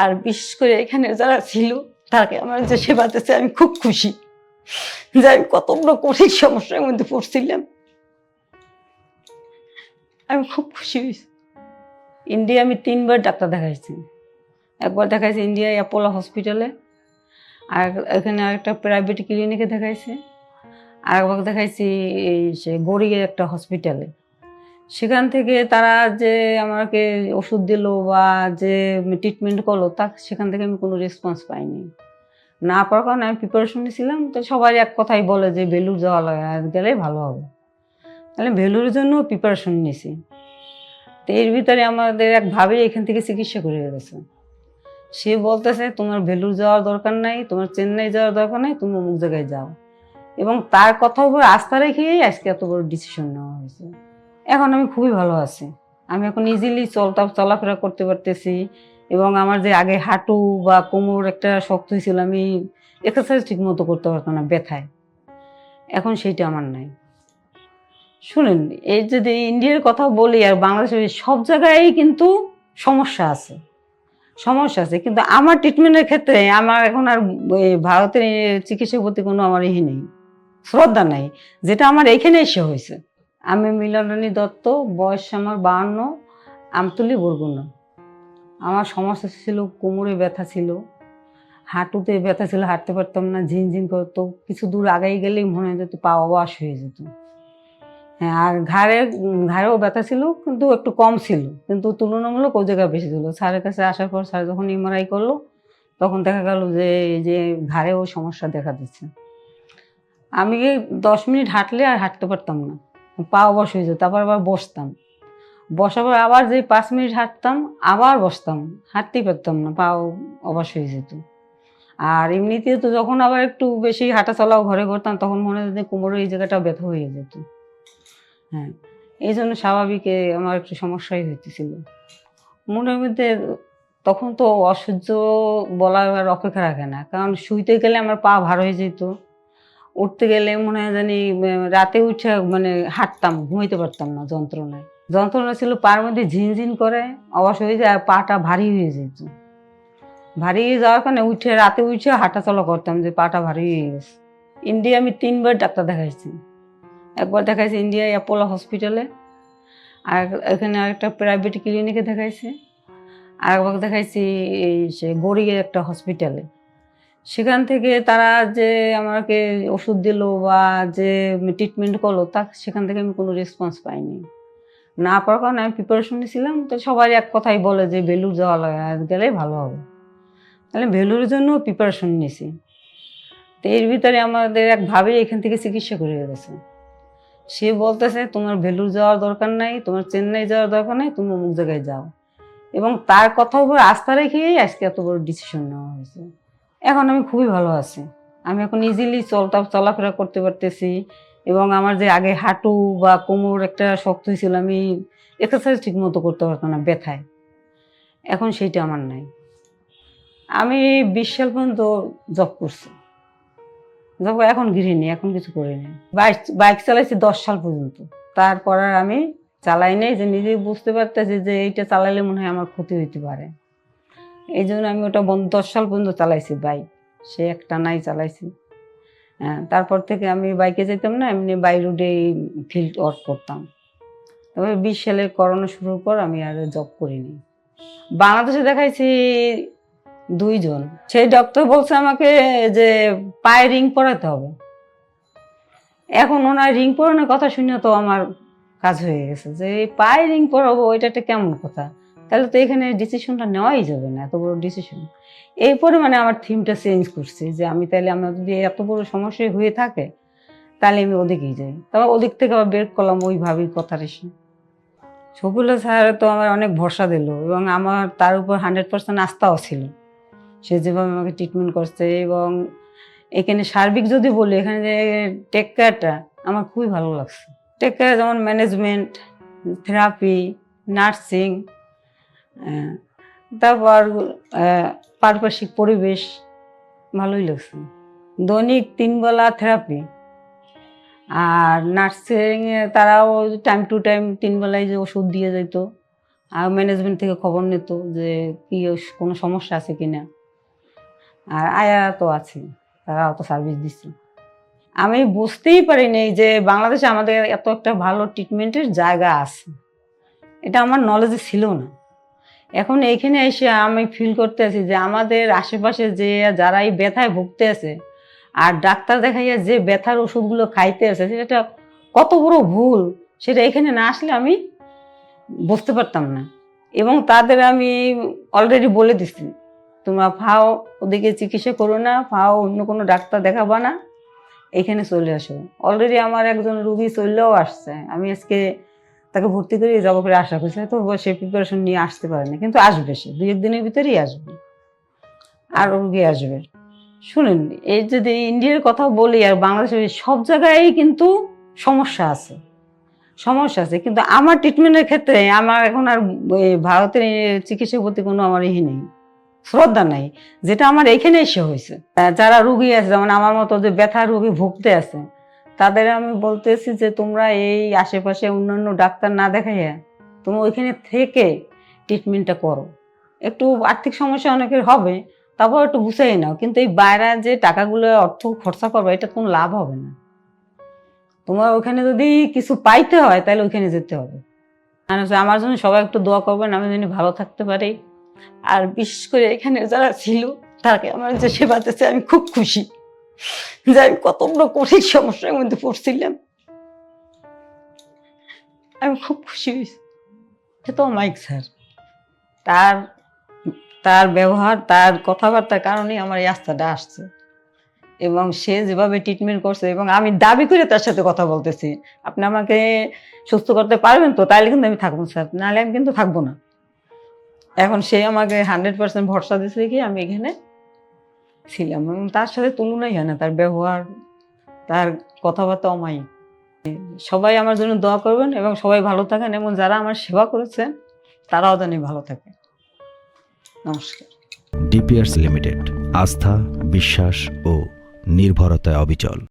আর বিশেষ করে এখানে যারা ছিল, তাকে আমার যে সেবা দিচ্ছে আমি খুব খুশি যে আমি কত বড় কঠিন সমস্যার মধ্যে পড়ছিলাম। আমি খুব খুশি হয়েছি। ইন্ডিয়া আমি তিনবার ডাক্তার দেখাইছি। একবার দেখাইছি ইন্ডিয়া অ্যাপোলো হসপিটালে, আর এখানে আরেকটা প্রাইভেট ক্লিনিকে দেখাইছি, আর একবার দেখাইছি এই সে গড়িয়ে একটা হসপিটালে। সেখান থেকে তারা যে আমাকে ওষুধ দিল বা যে ট্রিটমেন্ট করল, তা সেখান থেকে আমি কোনো রেসপন্স পাইনি। না পাওয়ার কারণে আমি প্রিপারেশন নিয়েছিলাম, তো সবাই এক কথাই বলে যে বেলুর যাওয়া লাগে- গেলেই ভালো হবে। তাহলে ভেলুরের জন্য প্রিপারেশন নিয়েছি। তো এর ভিতরে আমাদের এক ভাবে এখান থেকে চিকিৎসা করে গেছে সে বলতেছে, তোমার ভেলুর যাওয়ার দরকার নাই, তোমার চেন্নাই যাওয়ার দরকার নাই, তুমি অমুক জায়গায় যাও। এবং তার কথার উপর আস্থা রেখেই আজকে এত বড় ডিসিশন নেওয়া হয়েছে। এখন আমি খুবই ভালো আছি। আমি এখন ইজিলি চলতা চলাফেরা করতে পারতেছি এবং আমার যে আগে হাঁটু বা কোমর একটা শক্ত হয়েছিল আমি এক্সারসাইজ ঠিক মতো করতে পারতাম না, ব্যথায়। এখন সেইটা আমার নাই। শুনেন, এই যদি ইন্ডিয়ার কথা বলি আর বাংলাদেশের সব জায়গায় কিন্তু সমস্যা আছে। সমস্যা আছে, কিন্তু আমার ট্রিটমেন্টের ক্ষেত্রে আমার এখন আর ভারতের চিকিৎসার প্রতি কোনো আমার ই নেই, শ্রদ্ধা নাই। যেটা আমার এইখানে এসে হয়েছে। আমি মিলনানী দত্ত, বয়স আমার বাহান্ন, আমতলি বরগুনা। আমার সমস্যা ছিল, কোমরে ব্যথা ছিল। হাঁটুতে ব্যথা ছিল, হাঁটতে পারতাম না, ঝিনঝিন করতো। কিছু দূর আগাই গেলেই মনে যেত পা অবাস হয়ে যেত। হ্যাঁ আর ঘাড়ে, ঘাড়েও ব্যথা ছিল, কিন্তু একটু কম ছিল। কিন্তু তুলনামূলক ও জায়গায় বেশি ছিল। স্যারের কাছে আসার পর স্যার যখন এমআরআই করল, তখন দেখা গেল যে এই যে ঘাড়েও সমস্যা দেখা দিচ্ছে। আমি দশ মিনিট হাঁটলে আর হাঁটতে পারতাম না। পা অবশ হয়ে যেত, তারপর আবার বসতাম। বসার পর আবার যে পাঁচ মিনিট হাঁটতাম, আবার বসতাম, হাঁটতেই পারতাম না, পা অবশ হয়ে যেত। আর এমনিতে তো যখন আবার একটু বেশি হাঁটা চলাও ঘরে করতাম, তখন মনে হতো কোমরের এই জায়গাটা ব্যথা হয়ে যেত। হ্যাঁ এই জন্য স্বাভাবিক আমার একটু সমস্যাই হইতেছিল। মনের মধ্যে তখন তো অসহ্য বলার অপেক্ষা রাখে না, কারণ শুইতে গেলে আমার পা ভার হয়ে যেত। উঠতে গেলে মনে হয় জানি রাতে উঠে মানে হাঁটতাম, ঘুমাইতে পারতাম না যন্ত্রণায়। যন্ত্রণা ছিল পার মধ্যে ঝিনঝিন করে অবশ্য হয়ে যায় পাটা ভারী হয়ে যেত। ভারী হয়ে যাওয়ার কারণে উঠে, রাতে উঠে হাঁটা চলা করতাম যে পাটা ভারী হয়ে গেছে। ইন্ডিয়া আমি তিনবার ডাক্তার দেখাইছি। একবার দেখাইছি ইন্ডিয়া অ্যাপোলো হসপিটালে, আর এখানে আরেকটা প্রাইভেট ক্লিনিকে দেখাইছি, আর একবার দেখাইছি এই সে গড়িয়ে একটা হসপিটালে। সেখান থেকে তারা যে আমাকে ওষুধ দিল বা যে ট্রিটমেন্ট করল, তা সেখান থেকে আমি কোনো রেসপন্স পাইনি। না পাওয়ার কারণে আমি প্রিপারেশন নিয়েছিলাম, তো সবাই এক কথাই বলে যে বেলুর যাওয়া লাগে- গেলেই ভালো হবে। তাহলে ভেলুরের জন্য প্রিপারেশন নিয়েছি। তো এর ভিতরে আমাদের এক ভাবে এখান থেকে চিকিৎসা করে গেছে। সে বলতেছে, তোমার ভেলুর যাওয়ার দরকার নাই, তোমার চেন্নাই যাওয়ার দরকার নাই, তুমি অমুক জায়গায় যাও। এবং তার কথার উপর আস্থা রেখেই আজকে এত বড় ডিসিশন নেওয়া হয়েছে। এখন আমি খুবই ভালো আছি। আমি এখন ইজিলি চলতা চলাফেরা করতে পারতেছি এবং আমার যে আগে হাঁটু বা কোমর একটা শক্ত হয়েছিল আমি এক্সারসাইজ ঠিক মতো করতে পারতাম না, ব্যথায়। এখন সেইটা আমার নাই। আমি বিশ সাল পর্যন্ত জব করছি। জব এখন গৃহিণী এখন কিছু করিনি বাইক বাইক চালাইছি দশ সাল পর্যন্ত। তারপর আর আমি চালাই নাই যে নিজে বুঝতে পারতেছি যে এইটা চালাইলে মনে হয় আমার ক্ষতি হইতে পারে। এই জন্য আমি ওটা বন্ধ, দশ সাল পর্যন্ত চালাইছি বাইক। সে একটা নাই চালাইছি। হ্যাঁ তারপর থেকে আমি বাইকে যেতাম না, এমনি বাই রোডে ফিল্ড ওয়ার্ক করতাম। তবে বিশ সালে করোনা শুরুর পর আমি আর জব করিনি। বাংলাদেশে দেখাইছি দুইজন। সেই ডক্টর বলছে আমাকে যে পায়ে রিং পরাতে হবে। এখন ওনার রিং পরানোর কথা শুনে তো আমার কাজ হয়ে গেছে যে পায়ে রিং পরাবো এটা একটা কেমন কথা? তাহলে তো এখানে ডিসিশনটা নেওয়াই যাবে না, এত বড় ডিসিশন এই মানে আমার থিমটা চেঞ্জ করছি যে আমি তাহলে আমার যদি এত বড় সমস্যা হয়ে থাকে, তাহলে আমি ওদিকেই যাই। তারপর ওদিক থেকে আবার বের করলাম ওই ভাবির কথা এসে শফিউল্লাহ স্যার তো আমার অনেক ভরসা দিল এবং আমার তার উপর হান্ড্রেড পার্সেন্ট আস্থাও ছিল। সে যেভাবে আমাকে ট্রিটমেন্ট করছে এবং এখানে সার্বিক যদি বলি, এখানে যে টেক কেয়ারটা আমার খুবই ভালো লাগছে। টেক কেয়ার যেমন ম্যানেজমেন্ট থেরাপি নার্সিং তারপর আহ, পারিপার্শ্বিক পরিবেশ ভালোই লাগছে। দৈনিক তিনবেলা থেরাপি আর নার্সিং তারাও টাইম টু টাইম তিন বেলায় যে ওষুধ দিয়ে যেত আর ম্যানেজমেন্ট থেকে খবর নিত যে কি কোনো সমস্যা আছে কি না। আর আয়া তো আছে তারাও তো সার্ভিস দিচ্ছে আমি বুঝতেই পারিনি যে বাংলাদেশে আমাদের এত একটা ভালো ট্রিটমেন্টের জায়গা আছে। এটা আমার নলেজে ছিল না। এখন এইখানে এসে আমি ফিল করতে আছি যে আমাদের আশেপাশে যে যারা এই ব্যথায় ভুগতে আছে আর ডাক্তার দেখাইয়া যে ব্যথার ওষুধগুলো খাইতে আছে সেটা কত বড় ভুল, সেটা এখানে না আসলে আমি বুঝতে পারতাম না। এবং তাদের আমি অলরেডি বলে দিছি, তোমরা ফাও, ওদিকে চিকিৎসা করো না, ফাও, অন্য কোনো ডাক্তার দেখাবা না, এখানে চলে আসো। অলরেডি আমার একজন রুগী চললেও আসছে। আমি আজকে তাকে ভর্তি করে যাব করে আশা করছি তো সে প্রিপারেশন নিয়ে আসতে পারে না কিন্তু আসবে সে, দুই একদিনের ভিতরেই আসবে। আর রুগী আসবে। শুনেন, এই যদি ইন্ডিয়ার কথা বলি আর বাংলাদেশের সব জায়গায় কিন্তু সমস্যা আছে। সমস্যা আছে, কিন্তু আমার ট্রিটমেন্টের ক্ষেত্রে আমার এখন আর ভারতের চিকিৎসার প্রতি কোনো আমার ই নেই, শ্রদ্ধা নাই। যেটা আমার এখানে এসে হয়েছে। যারা রুগী আছে, যেমন আমার মতো যে ব্যথা রুগী ভুগতে আছে তাদের আমি বলতেছি যে, তোমরা এই আশেপাশে অন্যান্য ডাক্তার না দেখাইয়া তোমরা ওইখানে থেকে ট্রিটমেন্টটা করো। একটু আর্থিক সমস্যা অনেকের হবে, তারপর একটু গুছাই নাও। কিন্তু এই বাইরে যে টাকাগুলো, অর্থ খরচা করবে, এটা কোনো লাভ হবে না। তোমার ওখানে যদি কিছু পাইতে হয়, তাহলে ওইখানে যেতে হবে। আমার জন্য সবাই একটু দোয়া করবেন, আমি যেন ভালো থাকতে পারি। আর বিশেষ করে এখানে যারা ছিল, তাকে আমার যে সেবা দিচ্ছে আমি খুব খুশি। যে আমি কত বড় কঠিন সমস্যার মধ্যে পড়ছিলাম। আমি খুব খুশি হয়েছি। সে তো মাইক, স্যার। তার তার ব্যবহার, তার কথাবার্তার কারণেই আমার এই আস্থাটা আসছে। এবং সে যেভাবে ট্রিটমেন্ট করছে, এবং আমি দাবি করে তার সাথে কথা বলতেছি। আপনি আমাকে সুস্থ করতে পারবেন তো? তাহলে কিন্তু আমি থাকব, স্যার। নাহলে আমি কিন্তু থাকব না। এখন সে আমাকে হান্ড্রেড পার্সেন্ট ভরসা দিচ্ছে কি আমি এখানে ছিলাম। তার সাথে তুলনাই হয় না, তার ব্যবহার, তার কথাবার্তা অমায়িক সবাই আমার জন্য দোয়া করবেন এবং সবাই ভালো থাকেন এবং যারা আমার সেবা করেছেন, তারাও জানি ভালো থাকে। নমস্কার। ডিপিআরস লিমিটেড, আস্থা, বিশ্বাস ও নির্ভরতায় অবিচল।